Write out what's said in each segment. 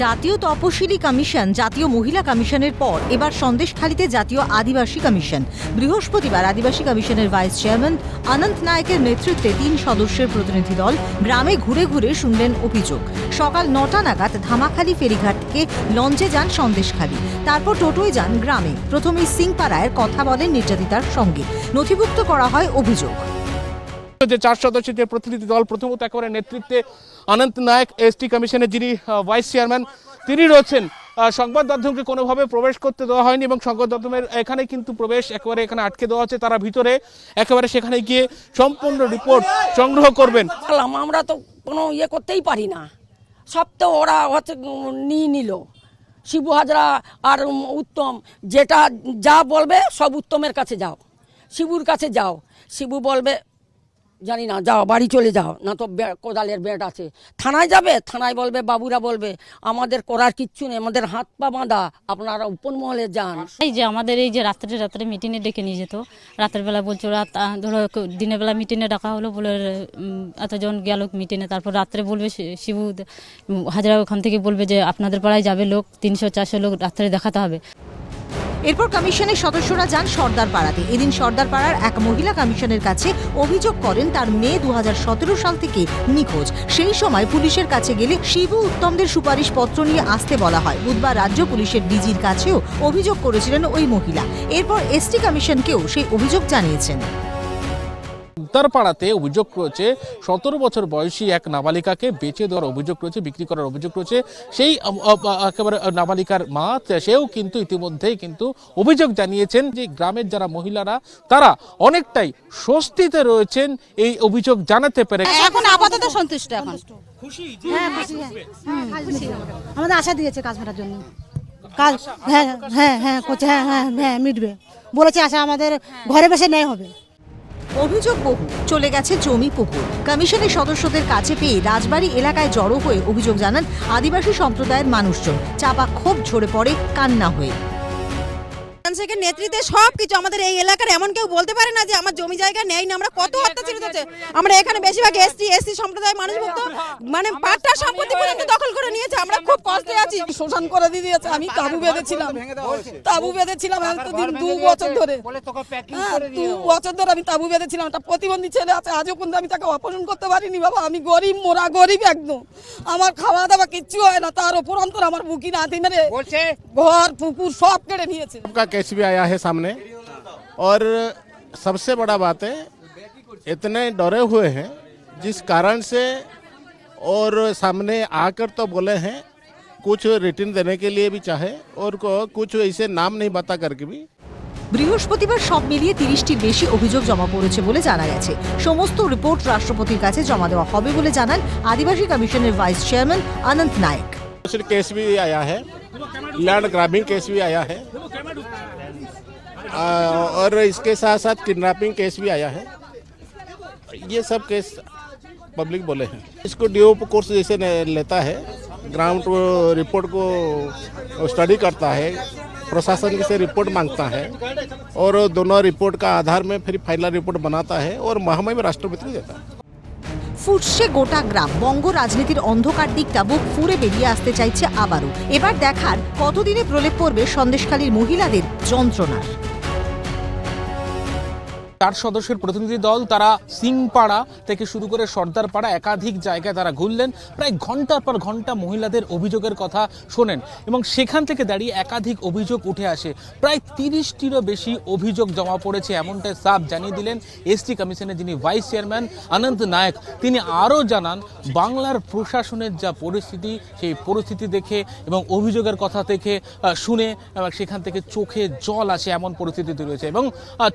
জাতীয় তপশিলি কমিশন, জাতীয় মহিলা কমিশনের পর এবার সন্দেশখালীতে জাতীয় আদিবাসী কমিশন। বৃহস্পতিবার আদিবাসী কমিশনের ভাইস চেয়ারম্যান অনন্ত নায়কের নেতৃত্বে তিন সদস্যের প্রতিনিধি দল গ্রামে ঘুরে ঘুরে শুনলেন অভিযোগ। সকাল নটা নাগাদ ধামাখালী ফেরিঘাট থেকে লঞ্চে যান সন্দেশখালী। তারপর টোটোয় যান গ্রামে। প্রথমেই সিংপাড়ায় কথা বলেন নির্যাতিতার সঙ্গে। নথিভুক্ত করা হয় অভিযোগ। যে চার সদস্যের যে প্রতিনিধি দল প্রথমত একেবারে নেতৃত্বে অনন্ত নায়ক এসটি কমিশনের যিনি ভাইস চেয়ারম্যান তিনি রয়েছেন। সংবাদ মাধ্যমকে কোনোভাবে প্রবেশ করতে দেওয়া হয়নি এবং সংবাদ মাধ্যমের এখানে কিন্তু প্রবেশ একেবারে এখানে আটকে দেওয়া হচ্ছে তারা ভিতরে একেবারে সেখানে গিয়ে সম্পূর্ণ রিপোর্ট সংগ্রহ করবেন। আমরা তো কোনো ইয়ে করতেই পারি না। সব তো ওরা হচ্ছে নিয়ে নিল। শিবু হাজরা আর উত্তম, যেটা যা বলবে সব উত্তমের কাছে যাও। শিবুর কাছে যাও। শিবু বলবে জানি না, যাও, বাড়ি চলে যাও। না তো কোদালের বেড আছে। থানায় যাবে? থানায় বলবে, বাবুরা বলবে, আমাদের করার কিচ্ছু নেই, আমাদের হাত পা বাঁধা। আপনারা উপর মহলে যান। এই যে আমাদের এই যে রাত্রে রাত্রে মিটিংয়ে ডেকে নিয়ে যেত। রাতের বেলা বলছো, রাত ধরো, দিনের বেলা মিটিংয়ে ডাকা হলো, বলে এতজন গেল মিটিংয়ে তারপর রাত্রে বলবে শিবু হাজরা ওখান থেকে বলবে যে, আপনাদের পাড়ায় যাবে লোক, তিনশো, চারশো লোক রাত্রে দেখাতে হবে। এরপর কমিশনের সদস্যরা যান সর্দার পাড়াতে। এদিন সর্দার পাড়ার এক মহিলা কমিশনের কাছে অভিযোগ করেন, তার মেয়ে দু হাজার সতেরো সাল থেকে নিখোঁজ। সেই সময় পুলিশের কাছে গেলে শিবু উত্তমদের সুপারিশ পত্র নিয়ে আসতে বলা হয়। বুধবার রাজ্য পুলিশের ডিজির কাছেও অভিযোগ করেছিলেন ওই মহিলা। এরপর এসটি কমিশনকেও সেই অভিযোগ জানিয়েছেন। উত্তরপাড়াতে অভিযোগ রয়েছে সতেরো বছর বয়সী এক নাবালিকাকে বেচে দেওয়ার অভিযোগ রয়েছে বিক্রি করার অভিযোগ রয়েছে। সেই একেবারে নাবালিকার মা সেও কিন্তু ইতিমধ্যেই কিন্তু অভিযোগ জানিয়েছেন যে গ্রামের যারা মহিলারা তারা অনেকটাই স্বস্তিতে রয়েছেন এই অভিযোগ জানাতে পেরে। এখন আপাতত সন্তুষ্ট এখন। হ্যাঁ খুশি হ্যাঁ। খুশি। আমাদের আশা দিয়েছে কাজ মেটার জন্য। কাজ হ্যাঁ হ্যাঁ হ্যাঁ হ্যাঁ হ্যাঁ হ্যাঁ মিটবে। বলেছে আশা আমাদের ঘরে বসে ন্যায় হবে। অভিযোগ বহু চলে গেছে জমি পুকুর। কমিশনের সদস্যদের কাছে পেয়ে রাজবাড়ী এলাকায় জড়ো হয়ে অভিযোগ জানান আদিবাসী সম্প্রদায়ের মানুষজন। চাপা ক্ষোভ ঝরে পড়ে কান্না হয়ে। শেখের নেতৃত্বে সব কিছু আমাদের এই এলাকার এমন কেউ বলতে পারে না যে আমার জমি জায়গা নেই না আমরা কত অত্যাচারিত হচ্ছে। আমরা এখানে বেশিরভাগ এসটি এসসি সম্প্রদায়ের মানুষ ভুক্ত। মানে পাট্টা সম্পত্তি পর্যন্ত দখল করে নিয়েছে আমরা খুব কষ্টে আছি। শোষণ করে দিয়ে দিয়েছে আমি তাবু বেঁধেছিলাম। তাবু বেঁধেছিলাম এতদিন দু বছর ধরে। হ্যাঁ, দু বছর ধরে আমি তাবু বেঁধেছিলাম। একটা প্রতিবন্ধী ছেলে আছে আজও পর্যন্ত আমি তাকে অপহরণ করতে পারিনি বাবা। আমি গরিব মোরা গরিব একদম। আমার খাওয়া দাওয়া কিচ্ছু হয় না তার ওপর অন্তর আমার বুকি নাতি মেরে ঘর পুকুর সব কেড়ে নিয়েছে। केस भी आया है सामने और सबसे बड़ा बात है इतने डरे हुए हैं जिस कारण से और सामने आकर तो बोले हैं कुछ रिटर्न देने के लिए भी चाहे और को- कुछ ऐसे नाम नहीं बता करके भी বৃহস্পতিবার সব মিলিয়ে তিরিশটির বেশি অভিযোগ জমা পড়েছে বলে জানা গেছে সমস্ত রিপোর্ট রাষ্ট্রপতির কাছে জমা দেওয়া হবে বলে জানান আদিবাসী কমিশনের ভাইস চেয়ারম্যান অনন্ত নায়ক कुछ केस भी आया है लैंड ग्राबिंग केस भी आया है आ, और इसके साथ साथ किडनैपिंग केस भी आया है। ये सब केस पब्लिक बोले हैं। इसको डीओ कोर्स जैसे लेता है ग्राउंड रिपोर्ट को स्टडी करता है, प्रशासन से रिपोर्ट माँगता है, और दोनों रिपोर्ट का आधार में फिर फाइनल रिपोर्ट बनाता है, और महामहिम राष्ट्रपति को देता है। ফুটছে গোটা গ্রাম। বঙ্গ রাজনীতির অন্ধকার দিকটা বুক ফুরে বেরিয়ে আসতে চাইছে আবারও। এবার দেখার কতদিনে প্রলেপ পড়বে সন্দেশকালীর মহিলাদের যন্ত্রণার। চার সদস্যের প্রতিনিধি দল, তারা সিংপাড়া থেকে শুরু করে সর্দারপাড়া একাধিক জায়গায় তারা ঘুরলেন। প্রায় ঘণ্টার পর ঘণ্টা মহিলাদের অভিযোগের কথা শোনেন এবং সেখান থেকে দাঁড়িয়ে একাধিক অভিযোগ উঠে আসে। প্রায় তিরিশটিরও বেশি অভিযোগ জমা পড়েছে এমনটাই সাফ জানিয়ে দিলেন এসটি কমিশনের যিনি ভাইস চেয়ারম্যান অনন্ত নায়ক। তিনি আরও জানান, বাংলার প্রশাসনের যা পরিস্থিতি, সেই পরিস্থিতি দেখে এবং অভিযোগের কথা থেকে শুনে সেখান থেকে চোখে জল আসে এমন পরিস্থিতিতে রয়েছে। এবং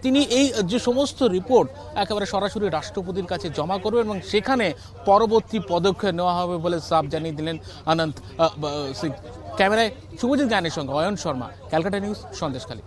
তিনি এই যে সমস্ত রিপোর্ট একেবারে সরাসরি রাষ্ট্রপতির কাছে জমা করবে এবং সেখানে পরবর্তী পদক্ষেপ নেওয়া হবে বলে সাফ জানিয়ে দিলেন অনন্ত সিং। ক্যামেরায় শুভজিৎ গানের সঙ্গে অয়ন শর্মা, ক্যালকাটা নিউজ, সন্দেশখালী।